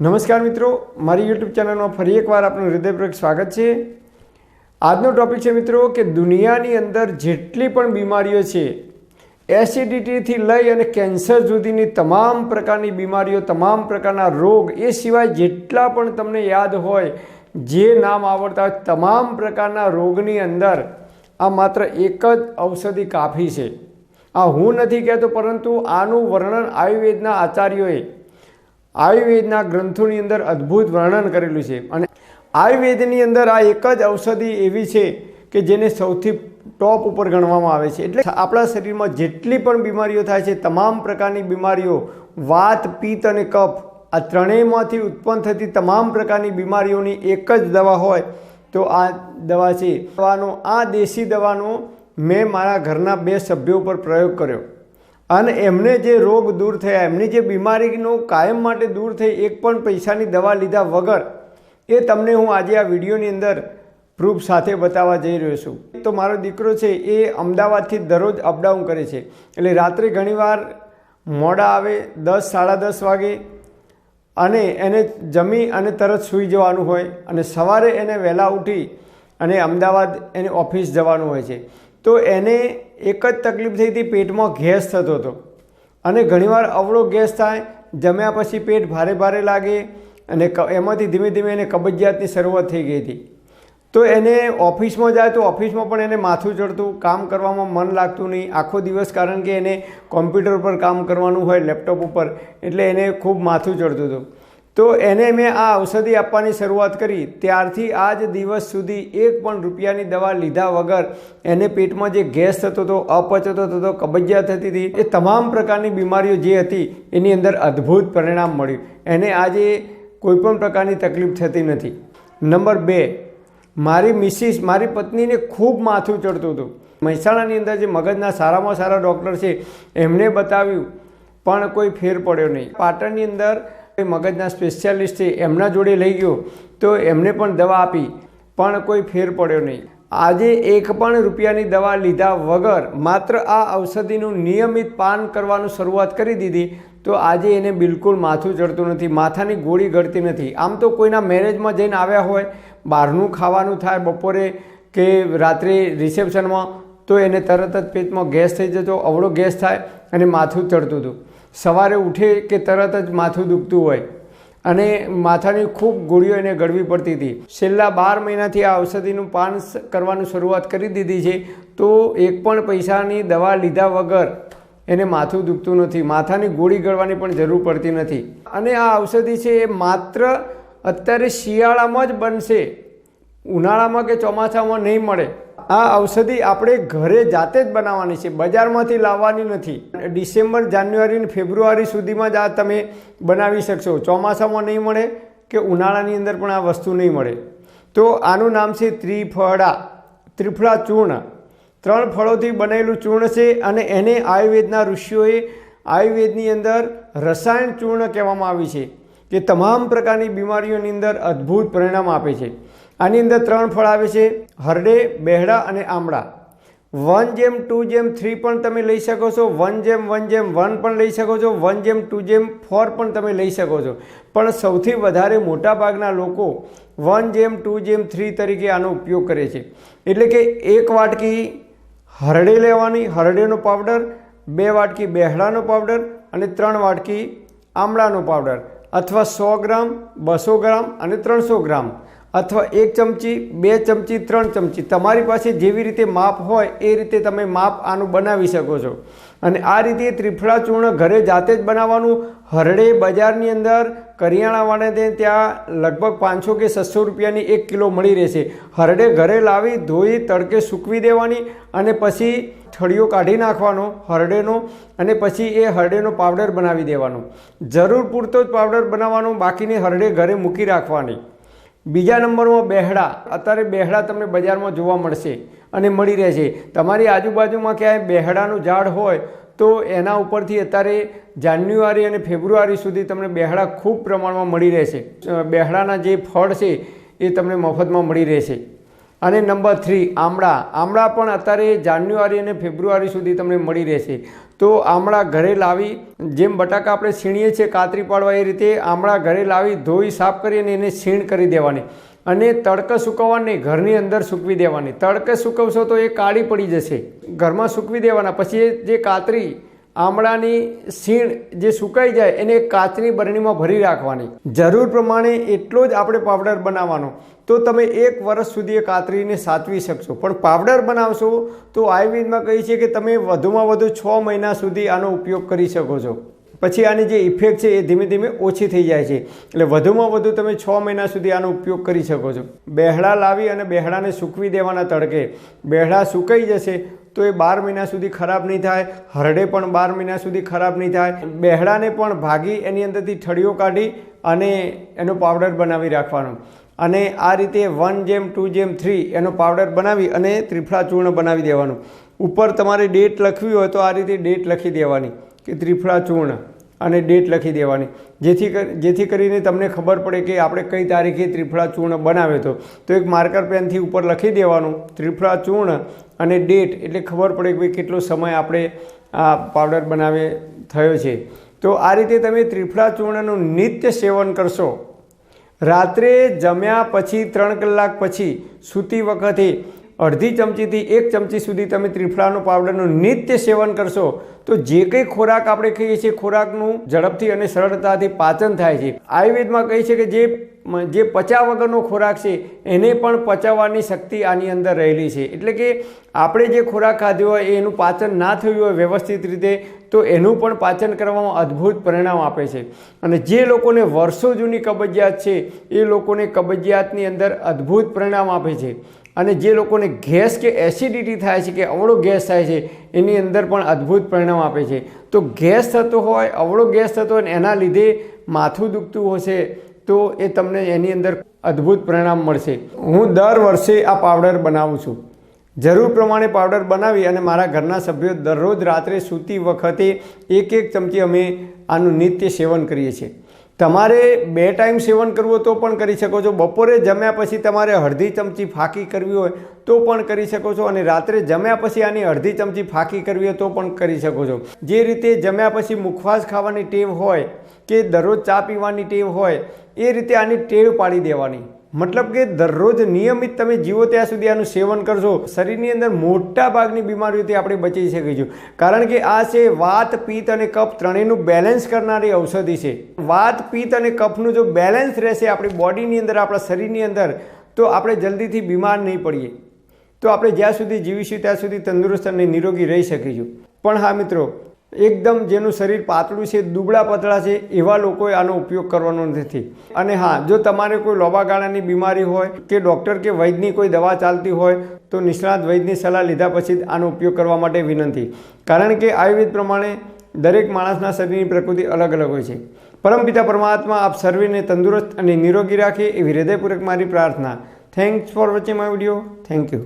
નમસ્કાર મિત્રો, મારી યુટ્યુબ ચેનલમાં ફરી એકવાર આપનું હૃદયપૂર્વક સ્વાગત છે. આજનો ટોપિક છે મિત્રો કે દુનિયાની અંદર જેટલી પણ બીમારીઓ છે એસિડિટીથી લઈ અને કેન્સર સુધીની તમામ પ્રકારની બીમારીઓ, તમામ પ્રકારના રોગ, એ સિવાય જેટલા પણ તમને યાદ હોય, જે નામ આવડતા હોય, તમામ પ્રકારના રોગની અંદર આ માત્ર એક જ ઔષધિ કાફી છે. આ હું નથી કહેતો, પરંતુ આનું વર્ણન આયુર્વેદના આચાર્યોએ આયુર્વેદના ગ્રંથોની અંદર અદ્ભુત વર્ણન કરેલું છે. અને આયુર્વેદની અંદર આ એક જ ઔષધિ એવી છે કે જેને સૌથી ટોપ ઉપર ગણવામાં આવે છે. એટલે આપણા શરીરમાં જેટલી પણ બીમારીઓ થાય છે, તમામ પ્રકારની બીમારીઓ, વાત, પિત્ત અને કફ, આ ત્રણેયમાંથી ઉત્પન્ન થતી તમામ પ્રકારની બીમારીઓની એક જ દવા હોય તો આ દવા છે. દવાનો, આ દેશી દવાનો મેં મારા ઘરના બે સભ્યો ઉપર પ્રયોગ કર્યો. અને એમને જે રોગ દૂર થયા, એમની જે બીમારીનો કાયમ માટે દૂર થઈ, એક પણ પૈસાની દવા લીધા વગર, એ તમને હું આજે આ વિડીયોની અંદર પ્રૂફ સાથે બતાવવા જઈ રહ્યો છું. તો મારો દીકરો છે, એ અમદાવાદથી દરરોજ અપડાઉન કરે છે. એટલે રાત્રે ઘણીવાર મોડા આવે, દસ, સાડા દસ વાગે, અને એને જમી અને તરત સૂઈ જવાનું હોય, અને સવારે એને વહેલા ઉઠી અને અમદાવાદ એને ઓફિસ જવાનું હોય છે. તો એને એક જ તકલીફ થઈ હતી, પેટમાં ગેસ થતો હતો. અને ઘણીવાર અવળો ગેસ થાય, જમ્યા પછી પેટ ભારે ભારે લાગે અને એમાંથી ધીમે ધીમે એને કબજિયાતની શરૂઆત થઈ ગઈ હતી. તો એને ઓફિસમાં જાય તો ઓફિસમાં પણ એને માથું ચડતું, કામ કરવામાં મન લાગતું નહીં. આખો દિવસ કારણ કે એને કોમ્પ્યુટર પર કામ કરવાનું હોય, લેપટોપ ઉપર, એટલે એને ખૂબ માથું ચડતું હતું. તો એને મેં આ ઔષધિ આપવાની શરૂઆત કરી. ત્યારથી આજ દિવસ સુધી એક પણ રૂપિયાની દવા લીધા વગર એને પેટમાં જે ગેસ થતો હતો, અપચતો થતો કબજિયાત થતી હતી, એ તમામ પ્રકારની બીમારીઓ જે હતી, એની અંદર અદ્ભુત પરિણામ મળ્યું. એને આજે કોઈપણ પ્રકારની તકલીફ થતી નથી. નંબર બે, મારી મિસિસ, મારી પત્નીને ખૂબ માથું ચડતું હતું. મહેસાણાની અંદર જે મગજના સારામાં સારા ડૉક્ટર છે, એમને બતાવ્યું, પણ કોઈ ફેર પડ્યો નહીં. પાટણની અંદર મગજના સ્પેશિયાલિસ્ટ છે એમના જોડે લઈ ગયો, તો એમને પણ દવા આપી, પણ કોઈ ફેર પડ્યો નહીં. આજે એક પણ રૂપિયાની દવા લીધા વગર માત્ર આ ઔષધિનું નિયમિત પાન કરવાનું શરૂઆત કરી દીધી, તો આજે એને બિલકુલ માથું ચડતું નથી, માથાની ગોળી ગળતી નથી. આમ તો કોઈના મેરેજમાં જઈને આવ્યા હોય, બહારનું ખાવાનું થાય બપોરે કે રાત્રે રિસેપ્શનમાં તો એને તરત જ પેટમાં ગેસ થઈ જતો, અવળો ગેસ થાય અને માથું ચડતું હતું. સવારે ઉઠે કે તરત જ માથું દુખતું હોય. અને માથાની ખૂબ ગોળીઓ એને ગળવી પડતી હતી. છેલ્લા બાર મહિનાથી આ ઔષધિનું પાન કરવાનું શરૂઆત કરી દીધી છે. તો એક પણ પૈસાની દવા લીધા વગર એને માથું દુખતું નથી. માથાની ગોળી ગળવાની પણ જરૂર પડતી નથી. અને આ ઔષધિ છે એ માત્ર અત્યારે શિયાળામાં જ બનશે. ઉનાળામાં કે ચોમાસામાં નહીં મળે. આ ઔષધિ આપણે ઘરે જાતે જ બનાવવાની છે. બજારમાંથી લાવવાની નથી. ડિસેમ્બર, જાન્યુઆરી અને ફેબ્રુઆરી સુધીમાં જ આ તમે બનાવી શકશો. ચોમાસામાં નહીં મળે કે ઉનાળાની અંદર પણ આ વસ્તુ નહીં મળે. તો આનું નામ છે ત્રિફળા ત્રિફળા ચૂર્ણ. ત્રણ ફળોથી બનેલું ચૂર્ણ છે અને એને આયુર્વેદના ઋષિઓએ આયુર્વેદની અંદર રસાયણ ચૂર્ણ કહેવામાં આવી છે કે તમામ પ્રકારની બીમારીઓની અંદર અદ્ભુત પરિણામ આપે છે. આની અંદર ત્રણ ફળ આવે છે. હરડે, બેહડા અને આમળા. વન જેમ, ટુ જેમ, થ્રી પણ તમે લઈ શકો છો. વન જેમ વન જેમ, વન પણ લઈ શકો છો. વન જેમ, ટુ જેમ, ફોર પણ તમે લઈ શકો છો. પણ સૌથી વધારે મોટાભાગના લોકો વન જેમ, ટુ જેમ, થ્રી તરીકે આનો ઉપયોગ કરે છે. એટલે કે એક વાટકી હરડે લેવાની, હરડેનો પાવડર, બે વાટકી બેહડાનો પાવડર અને ત્રણ વાટકી આમળાનો પાવડર. અથવા સો ગ્રામ, બસો ગ્રામ અને ત્રણસો ગ્રામ. અથવા એક ચમચી, બે ચમચી, ત્રણ ચમચી. તમારી પાસે જેવી રીતે માપ હોય એ રીતે તમે માપ આનું બનાવી શકો છો. અને આ રીતે ત્રિફળા ચૂર્ણ ઘરે જાતે જ બનાવવાનું. હરડે બજારની અંદર કરિયાણાવાળાને ત્યાં લગભગ પાંચસો કે છસો રૂપિયાની એક કિલો મળી રહેશે. હરડે ઘરે લાવી, ધોઈ, તડકે સૂકવી દેવાની અને પછી થળીઓ કાઢી નાખવાનો હરડેનો અને પછી એ હરડેનો પાવડર બનાવી દેવાનો. જરૂર પૂરતો જ પાવડર બનાવવાનો. બાકીની હરડે ઘરે મૂકી રાખવાની. બીજા નંબરમાં બેહડા. અત્યારે બેહડા તમને બજારમાં જોવા મળશે અને મળી રહેશે. તમારી આજુબાજુમાં ક્યાંય બેહડાનું ઝાડ હોય તો એના ઉપરથી અત્યારે જાન્યુઆરી અને ફેબ્રુઆરી સુધી તમને બેહડા ખૂબ પ્રમાણમાં મળી રહેશે. બેહડાના જે ફળ છે એ તમને મફતમાં મળી રહેશે. અને નંબર થ્રી, આમળા. આમળા પણ અત્યારે જાન્યુઆરી અને ફેબ્રુઆરી સુધી તમને મળી રહેશે. તો આમળા ઘરે લાવી, જેમ બટાકા આપણે છીણીએ છીએ કાતરી પાડવા એ રીતે, આમળા ઘરે લાવી ધોઈ, સાફ કરી અને એને છીણ કરી દેવાની. અને તડકે સુકવવાની ઘરની અંદર સૂકવી દેવાની. તડકે સૂકવશો તો એ કાળી પડી જશે. ઘરમાં સૂકવી દેવાના. પછી જે કાતરી, આમળાની સીણ જે સુકાઈ જાય એને કાચની બરણીમાં ભરી રાખવાની. જરૂર પ્રમાણે એટલો જ આપણે પાવડર બનાવવાનો. તો તમે એક વર્ષ સુધી એ કાતરીને સાચવી શકશો. પણ પાવડર બનાવશો તો આયુર્વેદમાં કહે છે કે તમે વધુમાં વધુ છ મહિના સુધી આનો ઉપયોગ કરી શકો છો. પછી આની જે ઇફેક્ટ છે એ ધીમે ધીમે ઓછી થઈ જાય છે. એટલે વધુમાં વધુ તમે છ મહિના સુધી આનો ઉપયોગ કરી શકો છો. બહેડા લાવી અને બહેડાને સૂકવી દેવાના તડકે. બહેડા સુકાઈ જશે તો એ બાર મહિના સુધી ખરાબ નહીં થાય, હરડે પણ બાર મહિના સુધી ખરાબ નહીં થાય. બહેડાને પણ ભાગી એની અંદરથી ઠળીઓ કાઢી અને એનો પાવડર બનાવી રાખવાનો. અને આ રીતે વન જેમ ટુ જેમ થ્રી એનો પાવડર બનાવી અને ત્રિફળા ચૂર્ણ બનાવી દેવાનું. ઉપર તમારે ડેટ લખવી હોય તો આ રીતે ડેટ લખી દેવાની કે ત્રિફળા ચૂર્ણ અને ડેટ લખી દેવાની. જેથી જેથી કરીને તમને ખબર પડે કે આપણે કઈ તારીખે ત્રિફળા ચૂર્ણ બનાવ્યો હતો. તો એક માર્કર પેનથી ઉપર લખી દેવાનું, ત્રિફળા ચૂર્ણ અને ડેટ એટલે ખબર પડે કે ભાઈ કેટલો સમય આપણે આ પાવડર બનાવે, થયો છે. તો આ રીતે તમે ત્રિફળા ચૂર્ણનું નિત્ય સેવન કરશો. રાત્રે જમ્યા પછી ત્રણ કલાક પછી સૂતી વખતે અડધી ચમચીથી એક ચમચી સુધી તમે ત્રિફળાનો પાવડરનું નિત્ય સેવન કરશો, તો જે કંઈ ખોરાક આપણે કહીએ છીએ, ખોરાકનું ઝડપથી અને સરળતાથી પાચન થાય છે. આયુર્વેદમાં કહે છે કે જે જે પચા વગરનો ખોરાક છે, એને પણ પચાવવાની શક્તિ આની અંદર રહેલી છે. એટલે કે આપણે જે ખોરાક ખાધો હોય, એનું પાચન ના થયું હોય વ્યવસ્થિત રીતે તો એનું પણ પાચન કરવામાં અદ્ભુત પરિણામ આપે છે. અને જે લોકોને વર્ષો જૂની કબજિયાત છે, એ લોકોને કબજિયાતની અંદર અદ્ભુત પરિણામ આપે છે. અને જે લોકોને ગેસ કે એસિડિટી થાય છે, કે અવળો ગેસ થાય છે, એની અંદર પણ અદ્ભુત પરિણામ આપે છે. તો ગેસ થતો હોય, અવળો ગેસ થતો હોય એના લીધે માથું દુખતું હશે, તો એ તમને એની અંદર અદ્ભુત પરિણામ મળશે. હું દર વર્ષે આ પાવડર બનાવું છું. જરૂર પ્રમાણે પાવડર બનાવી અને મારા ઘરના સભ્યો દરરોજ રાત્રે સૂતી વખતે એક એક ચમચી અમે આનું નિત્ય સેવન કરીએ છીએ. તમારે બે ટાઈમ સેવન કરવું તો પણ કરી શકો છો. બપોરે જમ્યા પછી તમારે અડધી ચમચી ફાંકી કરવી હોય તો પણ કરી શકો છો અને રાત્રે જમ્યા પછી આની અડધી ચમચી ફાંકી કરવી હોય તો પણ કરી શકો છો. જે રીતે જમ્યા પછી મુખવાસ ખાવાની ટેવ હોય કે દરરોજ ચા પીવાની ટેવ હોય એ રીતે આની ટેવ પાડી દેવાની. મતલબ કે દરરોજ નિયમિત તમે જીવો ત્યાં સુધી આનું સેવન કરશો, શરીરની અંદર મોટા ભાગની બીમારીઓથી આપણે બચી શકીશું કારણ કે આ છે વાત, પિત્ત અને કફ ત્રણેયનું બેલેન્સ કરનારી ઔષધિ છે. વાત, પિત્ત અને કફનું જો બેલેન્સ રહેશે આપણી બોડીની અંદર, આપણા શરીરની અંદર, તો આપણે જલ્દીથી બીમાર નહીં પડીએ. તો આપણે જ્યાં સુધી જીવીશું ત્યાં સુધી તંદુરસ્ત અને નિરોગી રહી શકીશું. પણ હા મિત્રો એકદમ જેનું શરીર પાતળું છે, દુબળા પતળા છે, એવા લોકોએ આનો ઉપયોગ કરવાનો નથી. અને હા, જો તમારે કોઈ લોબાગાળાની બીમારી હોય કે ડૉક્ટર કે વૈદ્યની કોઈ દવા ચાલતી હોય, તો નિષ્ણાત વૈદ્યની સલાહ લીધા પછી આનો ઉપયોગ કરવા માટે વિનંતી. કારણ કે આયુર્વેદ પ્રમાણે દરેક માણસના શરીરની પ્રકૃતિ અલગ અલગ હોય છે. પરમપિતા પરમાત્મા, આપ સર્વેને તંદુરસ્ત અને નિરોગી રાખે એવી હૃદયપૂર્વક મારી પ્રાર્થના. Thanks for watching my video thank you